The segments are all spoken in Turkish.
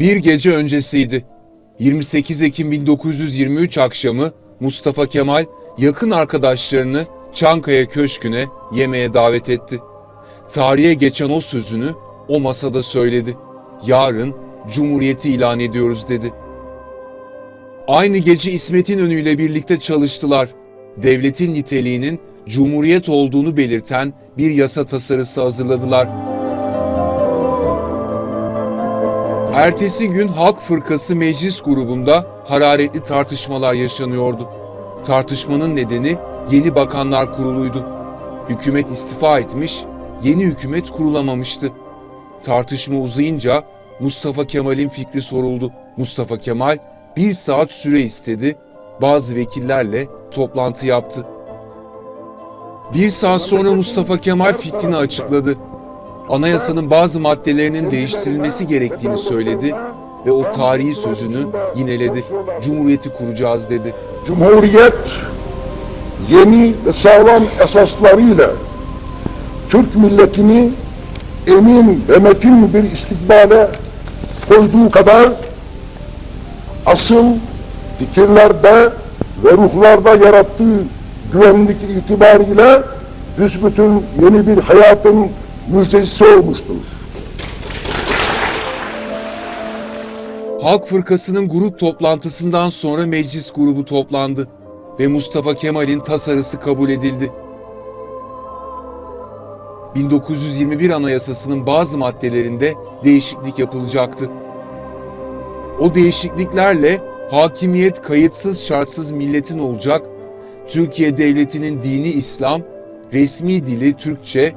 Bir gece öncesiydi. 28 Ekim 1923 akşamı Mustafa Kemal yakın arkadaşlarını Çankaya Köşkü'ne yemeğe davet etti. Tarihe geçen o sözünü o masada söyledi. Yarın Cumhuriyeti ilan ediyoruz dedi. Aynı gece İsmet İnönü ile birlikte çalıştılar. Devletin niteliğinin Cumhuriyet olduğunu belirten bir yasa tasarısı hazırladılar. Ertesi gün Halk Fırkası Meclis grubunda hararetli tartışmalar yaşanıyordu. Tartışmanın nedeni yeni bakanlar kuruluydu. Hükümet istifa etmiş, yeni hükümet kurulamamıştı. Tartışma uzayınca Mustafa Kemal'in fikri soruldu. Mustafa Kemal bir saat süre istedi, bazı vekillerle toplantı yaptı. Bir saat sonra Mustafa Kemal fikrini açıkladı. Anayasanın bazı maddelerinin değiştirilmesi gerektiğini söyledi ve o tarihi sözünü yineledi. Cumhuriyeti kuracağız dedi. Cumhuriyet yeni ve sağlam esaslarıyla Türk milletini emin ve metin bir istikbale koyduğu kadar asıl fikirlerde ve ruhlarda yarattığı güvenlik itibariyle büsbütün yeni bir hayatın müjdecisi olmuştur. Halk Fırkası'nın grup toplantısından sonra meclis grubu toplandı ve Mustafa Kemal'in tasarısı kabul edildi. 1921 Anayasası'nın bazı maddelerinde değişiklik yapılacaktı. O değişikliklerle hakimiyet kayıtsız şartsız milletin olacak, Türkiye Devleti'nin dini İslam, resmi dili Türkçe,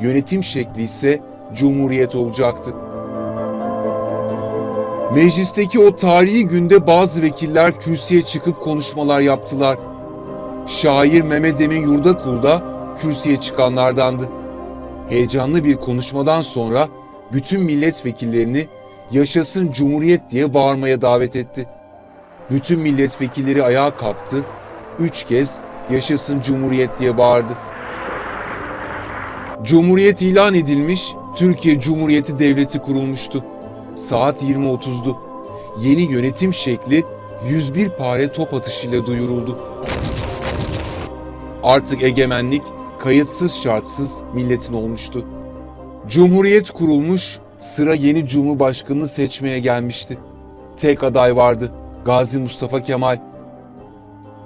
yönetim şekli ise Cumhuriyet olacaktı. Meclisteki o tarihi günde bazı vekiller kürsüye çıkıp konuşmalar yaptılar. Şair Mehmet Emin Yurdakul da kürsüye çıkanlardandı. Heyecanlı bir konuşmadan sonra bütün milletvekillerini yaşasın Cumhuriyet diye bağırmaya davet etti. Bütün milletvekilleri ayağa kalktı, üç kez yaşasın Cumhuriyet diye bağırdı. Cumhuriyet ilan edilmiş, Türkiye Cumhuriyeti Devleti kurulmuştu. Saat 20.30'du. Yeni yönetim şekli 101 pare top atışıyla duyuruldu. Artık egemenlik kayıtsız şartsız milletin olmuştu. Cumhuriyet kurulmuş, sıra yeni cumhurbaşkanını seçmeye gelmişti. Tek aday vardı, Gazi Mustafa Kemal.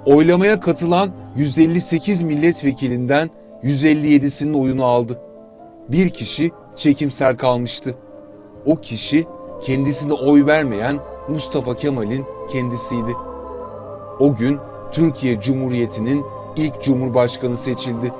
Oylamaya katılan 158 milletvekilinden 157'sinin oyunu aldı. Bir kişi çekimser kalmıştı. O kişi kendisine oy vermeyen Mustafa Kemal'in kendisiydi. O gün Türkiye Cumhuriyeti'nin ilk cumhurbaşkanı seçildi.